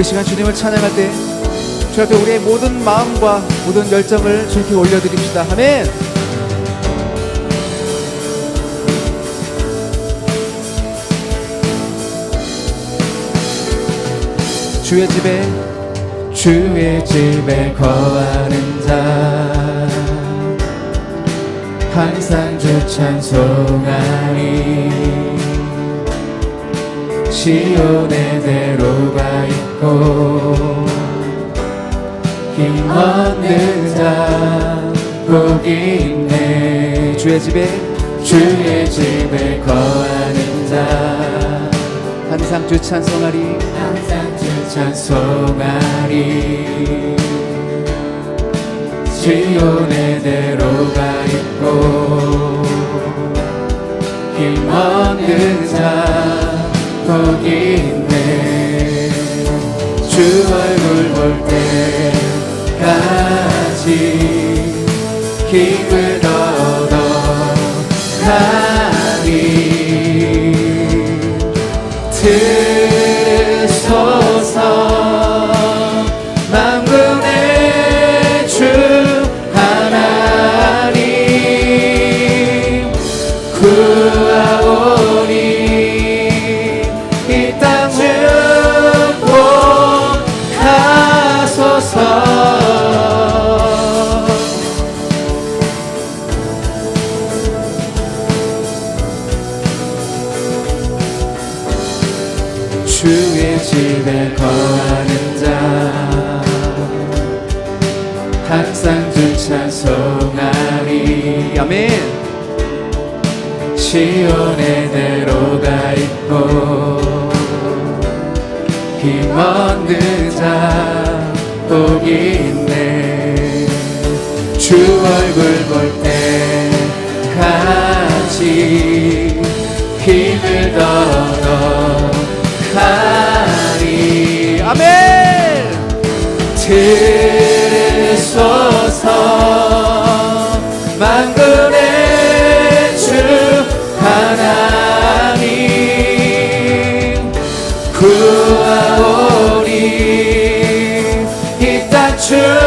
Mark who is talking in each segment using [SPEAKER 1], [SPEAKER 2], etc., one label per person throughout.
[SPEAKER 1] 우리 시간 주님을 찬양할 때 주 앞에 우리의 모든 마음과 모든 열정을 주님께 올려드립시다. 아멘. 주의 집에
[SPEAKER 2] 주의 집에 거하는 자 항상 주 찬송하리 시온의 대로가 있고 힘없는 자 복이 있네.
[SPEAKER 1] 주의 집에
[SPEAKER 2] 주의 집에 거하는 자.
[SPEAKER 1] 항상 주 찬송하리
[SPEAKER 2] 항상 주 찬송하리. 시온의 대로가 있고 힘없는 자 복이 있네 주 얼굴 볼 때까지 힘을 얻어 가리 들으소서 시온의 대로가 있고 힘없는 자 복이 있네 주 얼굴 볼 때까지 힘을 얻어 가리
[SPEAKER 1] 아멘.
[SPEAKER 2] 들으소서 만군 땅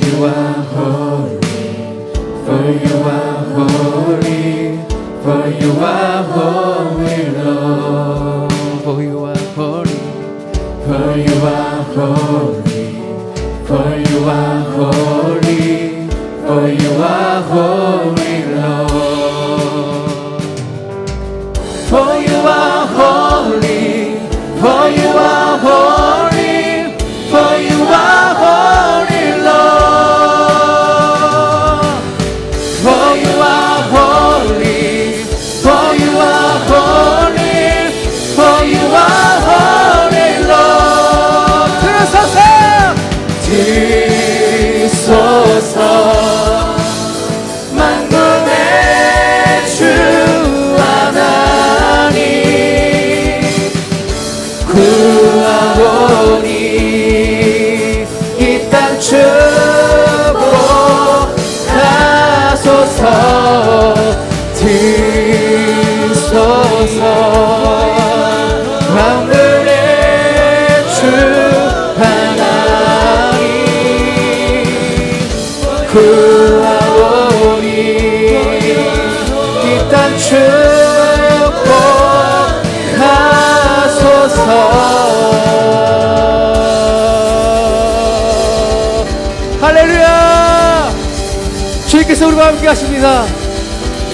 [SPEAKER 1] you are 주님께서 우리와 함께 하십니다.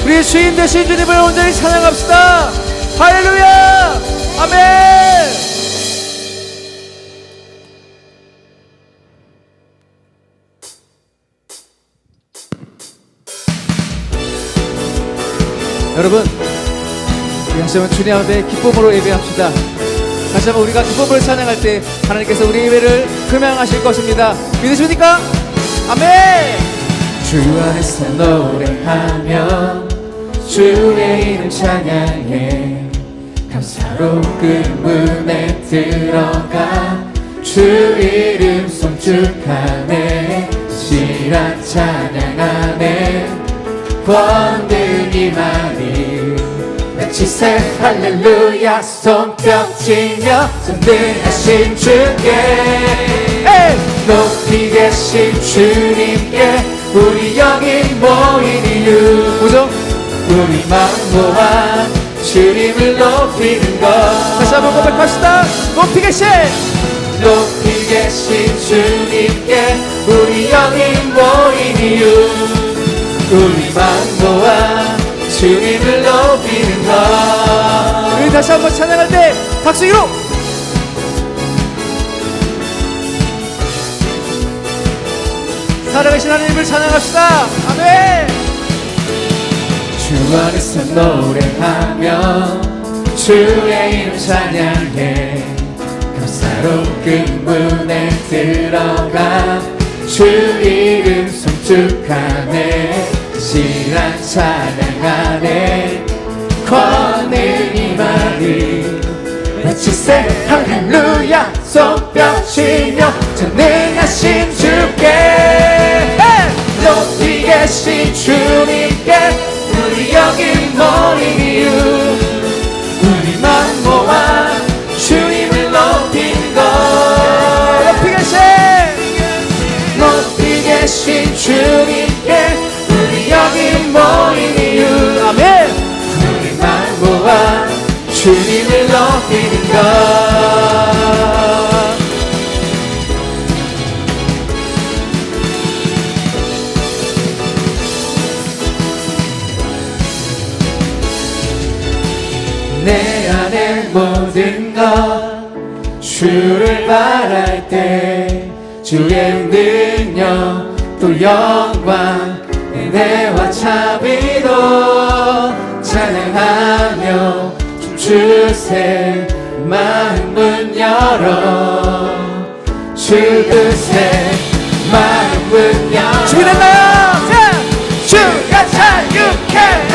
[SPEAKER 1] 우리의 주인 되신 주님을 온전히 찬양합시다. 할렐루야! 아멘! 여러분 우리 다시 한번 주님 앞에 기쁨으로 예배합시다. 다시 한번 우리가 기쁨을 찬양할 때 하나님께서 우리 예배를 금양하실 것입니다. 믿으십니까? 아멘
[SPEAKER 2] 주 안에서 노래하며 주의 이름 찬양해. 감사로 그 문에 들어가 주 이름 송축하네 실한 찬양하네. 권능이 많이 외치세. 할렐루야. 손뼉치며 전능하신 주께. 높이 계신 주님께 우리 여기 모인 이유.
[SPEAKER 1] 보죠?
[SPEAKER 2] 우리 마음 모아 주님을 높이는 것.
[SPEAKER 1] 다시 한번 고백합시다. 높이 계신.
[SPEAKER 2] 높이 계신 주님께 우리 여기 모인 이유. 우리 마음 모아 주님을 높이는 것.
[SPEAKER 1] 우리 다시 한번 찬양할 때 박수 위로 살아계신 하나님을 찬양합시다. 아멘.
[SPEAKER 2] 주 안에서 노래하며 주의 이름 찬양해. 감사로 그 문에 들어가 주 이름 송축하네 신한 찬양하네. 권능이 많이 외치세 할렐루야 손뼉치며 전능하신 주께 계신 주님께 우리 여기 모인 이유. 우리만 모아 주님을 높이는 것.
[SPEAKER 1] 높이 계신!
[SPEAKER 2] 높이 계신 주님께 우리 여기 모인 이유.
[SPEAKER 1] 아멘!
[SPEAKER 2] 우리만 모아 주님을 높이는 것 모든 것 주를 바랄 때 주의 능력 또 영광 은혜와 자비도 찬양하며 춤추세 마음은 열어 주 뜻에 마음은 열어
[SPEAKER 1] 준비됐나요? 자
[SPEAKER 2] 주가 자유케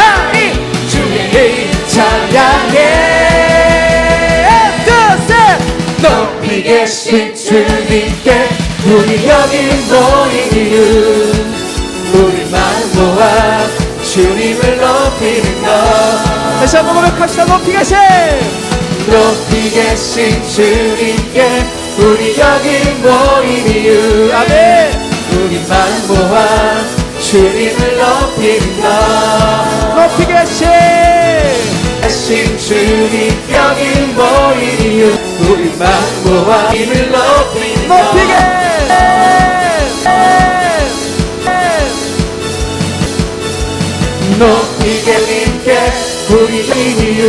[SPEAKER 2] 계신 주님께 우리 여기 모인 이유. 우리만 모아 주님을 높이는 것.
[SPEAKER 1] 다시 한번 고백합시다. 높이 계신.
[SPEAKER 2] 높이 계신 주님께 우리 여기 모인 이유.
[SPEAKER 1] 아멘.
[SPEAKER 2] 우리만 모아 주님을 높이는 것.
[SPEAKER 1] 높이 계신
[SPEAKER 2] 하신 주님 여기 모인 이유 우리만 모아 주님을 높이는
[SPEAKER 1] 높이
[SPEAKER 2] 것
[SPEAKER 1] 계신
[SPEAKER 2] 높이 계님께 우리 이유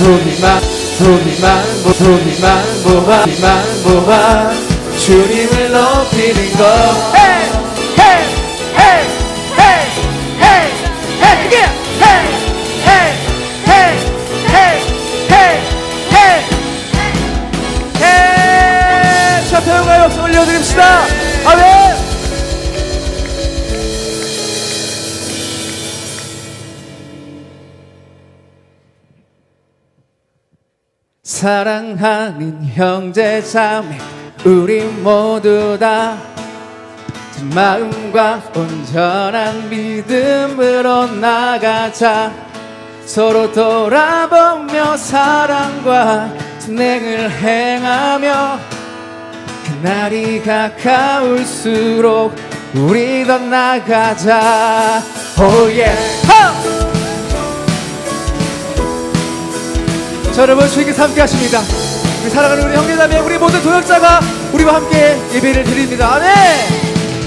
[SPEAKER 2] 우리만 우리만 모 우리만 모아 우리만 모아. 주님을 높이는 것
[SPEAKER 1] 올려드립시다. 아멘.
[SPEAKER 2] 사랑하는 형제 자매 우리 모두 다 마음과 온전한 믿음으로 나가자. 서로 돌아보며 사랑과 진행을 행하며 그 날이 가까울수록
[SPEAKER 1] 우리 더 나가자. 오예 하! 자 여러분 주님께서 함께 하십니다. 우리 사랑하는 우리 형제자매 우리 모든 동역자가 우리와 함께 예배를 드립니다. 아멘!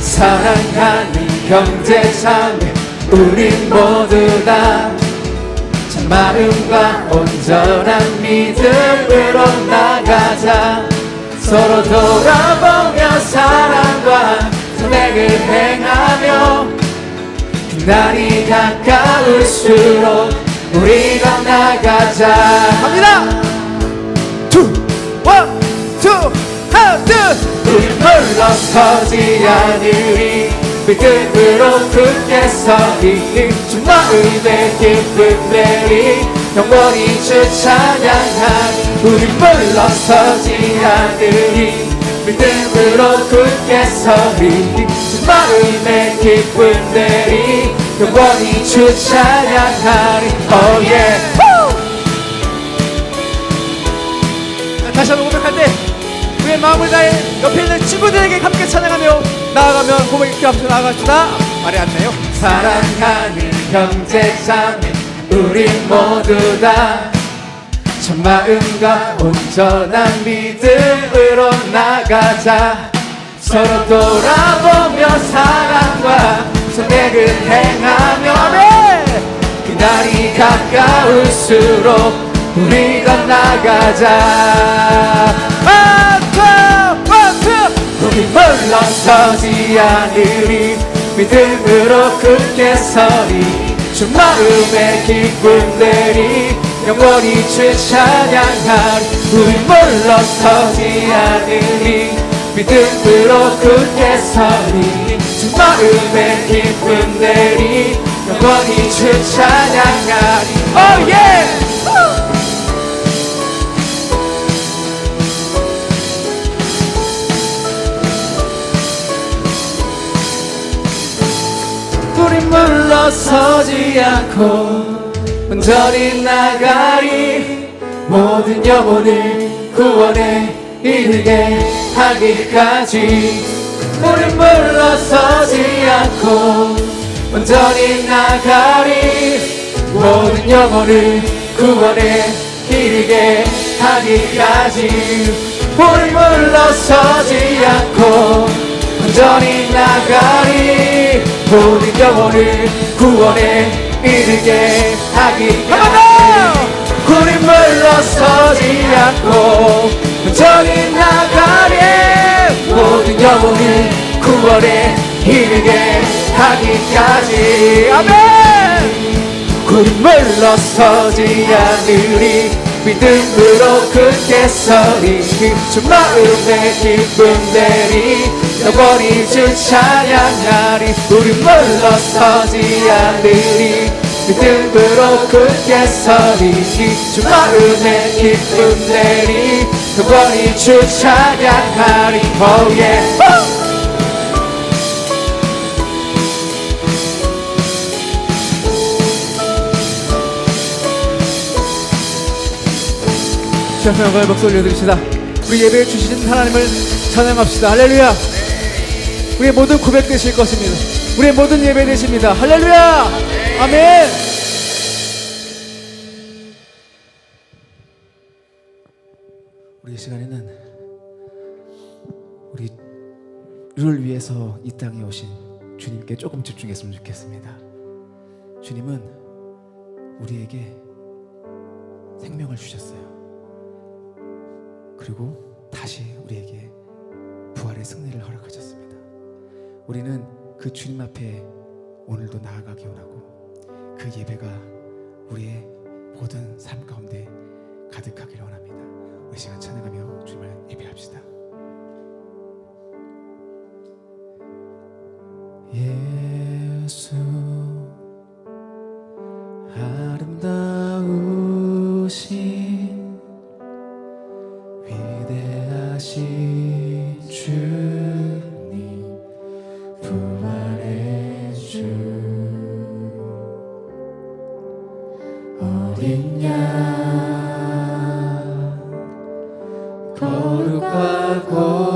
[SPEAKER 1] 사랑하는 형제자매 우리 모두 다 참 마음과 온전한 믿음으로 나가자 서로 돌아보며 사랑과 선행을 행하며 날이 가까울수록 우리가 나가자. 갑니다. 투, 원, 투, 하나, 둘 우리 물러서지 않으리. 믿음으로 굳게 서리. 주 마음의 기쁨 내리. 영원히 주 찬양하리 우리 물러서지 않으리 믿음으로 굳게 서리. 주 마음의 기쁨 내리 영원히 주 찬양하리. Oh yeah. 자, 다시 한번 고백할 때 우리의 마음을 다해 옆에 있는 친구들에게 함께 찬양하며 나아가면 고백 있게 앞서 나아갑시다 말이 안 나요? 사랑하는 형제 자매 우리 모두 다 참 마음과 온전한 믿음으로 나가자. 서로 돌아보며 사랑과 선택을 행하며! 그날이 가까울수록 우리가 나가자. 원투 원투 우리 물러서지 않으리. 믿음으로 굳게 서리. 주 마음의 기쁨 내리 영원히 주 찬양하리 우리 물러서지 않으리 믿음으로 굳게 서리 주 마음의 기쁨 내리 영원히 주 찬양하리 oh yeah! 물러서지 않고 온전히 나가리 모든 영혼을 구원에 이르게 하기까지. 우리 물러서지 않고 온전히 나가리 모든 영혼을 구원에 이르게 하기까지. 우리 물러서지 않고 온전히 나가리 모든 영혼을 구원에 이르게 하기까지 우리 물러서지 않고 온전히 나가리 모든 영혼을 구원에 이르게 하기까지. 아멘. 우리 물러서지 않으리 믿음으로 굳게 서리. 주 마음의 기쁨 내리 영원히 주 찬양하리. 우리 물러서지 않으리 믿음으로 굳게 서리 주 마음의 기쁨 내리 영원히 주 찬양하리 oh yeah 시간을 목소리 올려드립시다. 우리 예배에 주신 하나님을 찬양합시다. 할렐루야. 우리의 모든 고백 되실 것입니다. 우리의 모든 예배 되십니다. 할렐루야 아멘. 우리 이 시간에는 우리를 위해서 이 땅에 오신 주님께 조금 집중했으면 좋겠습니다. 주님은 우리에게 생명을 주셨어요. 그리고 다시 우리에게 부활의 승리를 허락하셨습니다. 우리는 그 주님 앞에 오늘도 나아가기 원하고 그 예배가 우리의 모든 삶 가운데 가득하기를 원합니다. 우리 시간 찬양하며 주님을 예배합시다. 예수 거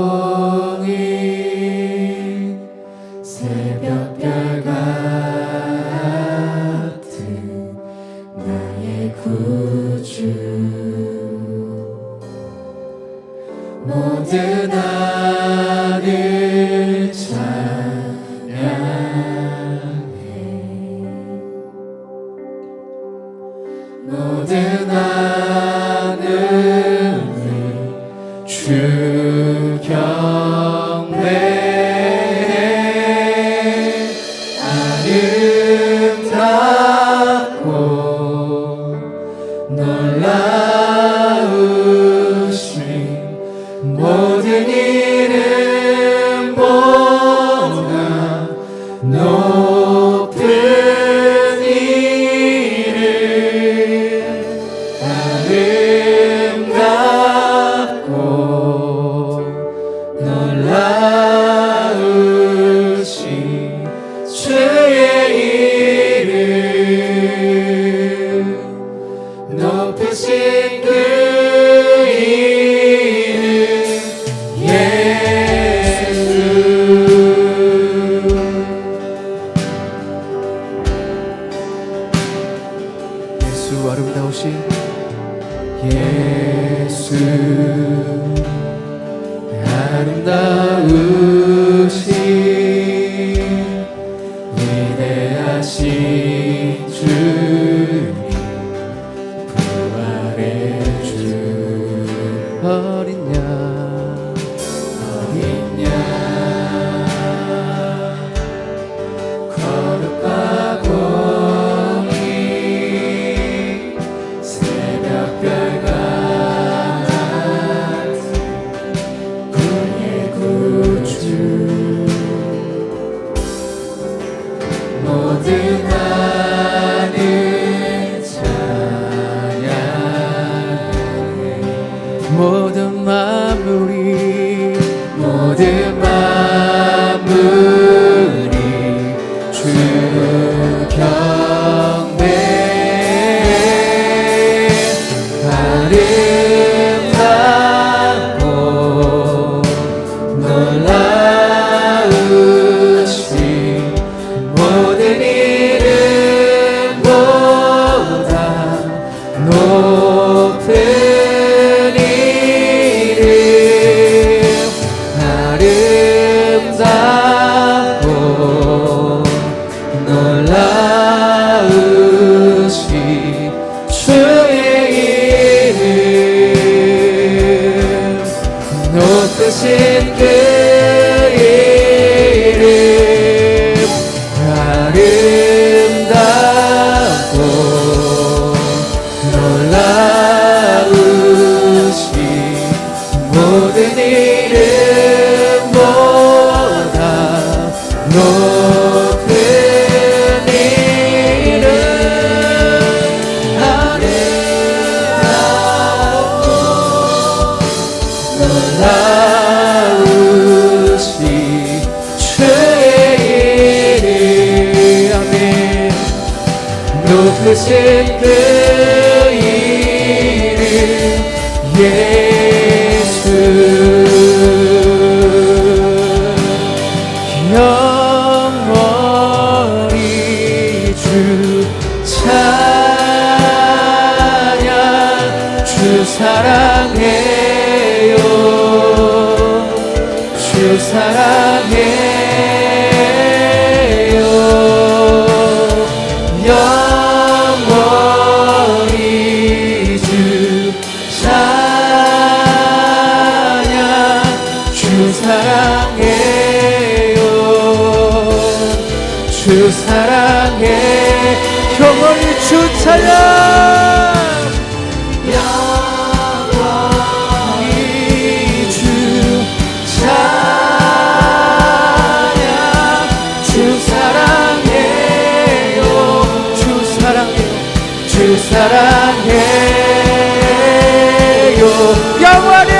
[SPEAKER 1] 영원히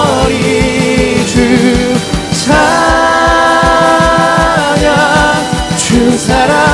[SPEAKER 1] 영원히 주 사랑 주 사랑.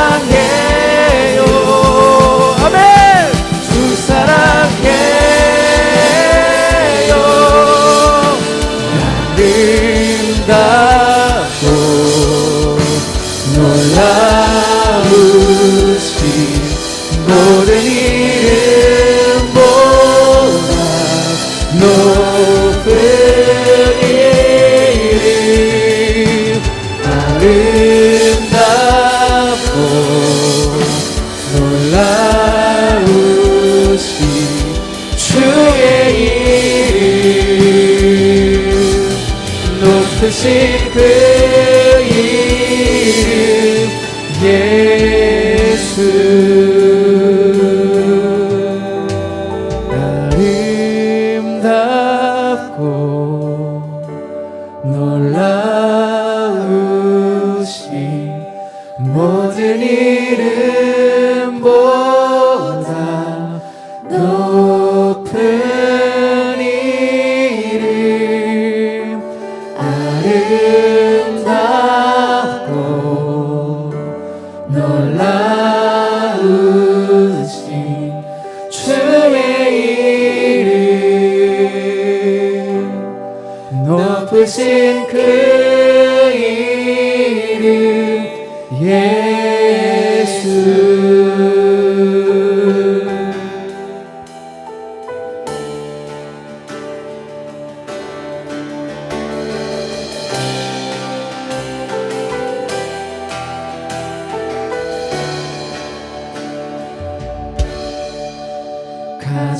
[SPEAKER 1] see.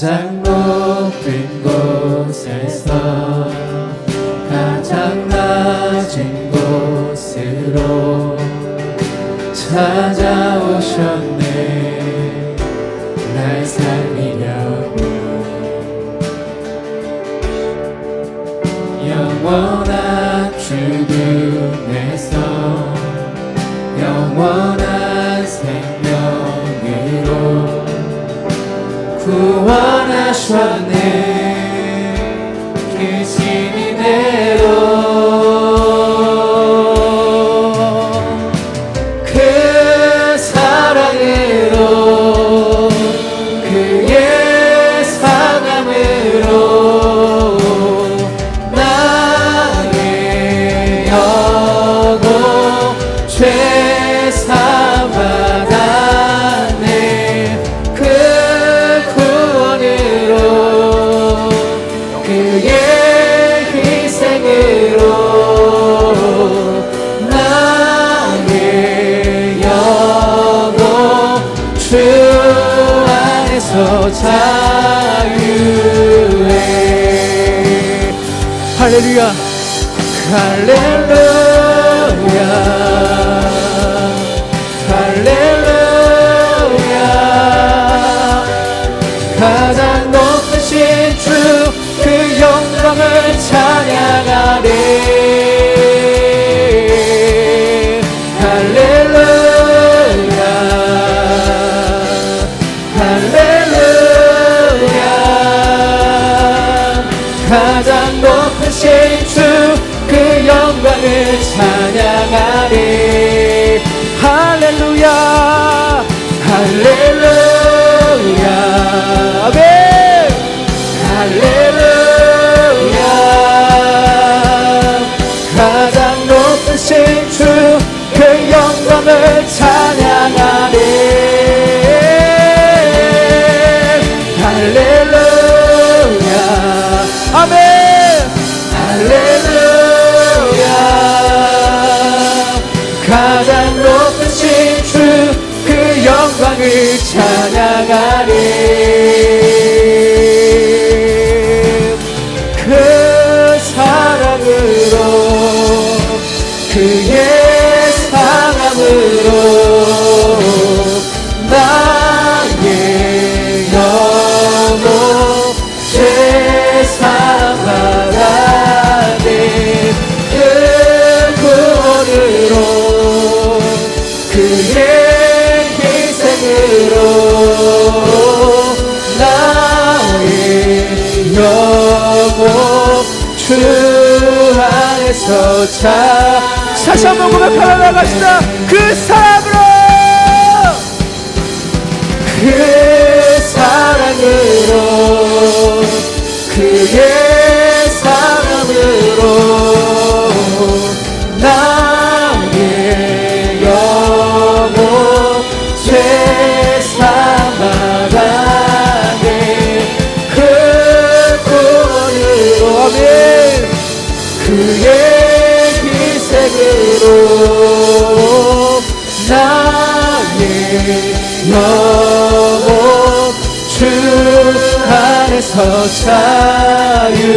[SPEAKER 1] 가장 높은 곳에서 가장 낮은 곳으로 찾아오셨네 보고 주 안에서 자. 다시 한번 고백하러 나갑시다. 그 사랑으로! 그 사랑으로. 그의 사랑으로. 영원 주 안에서 자유의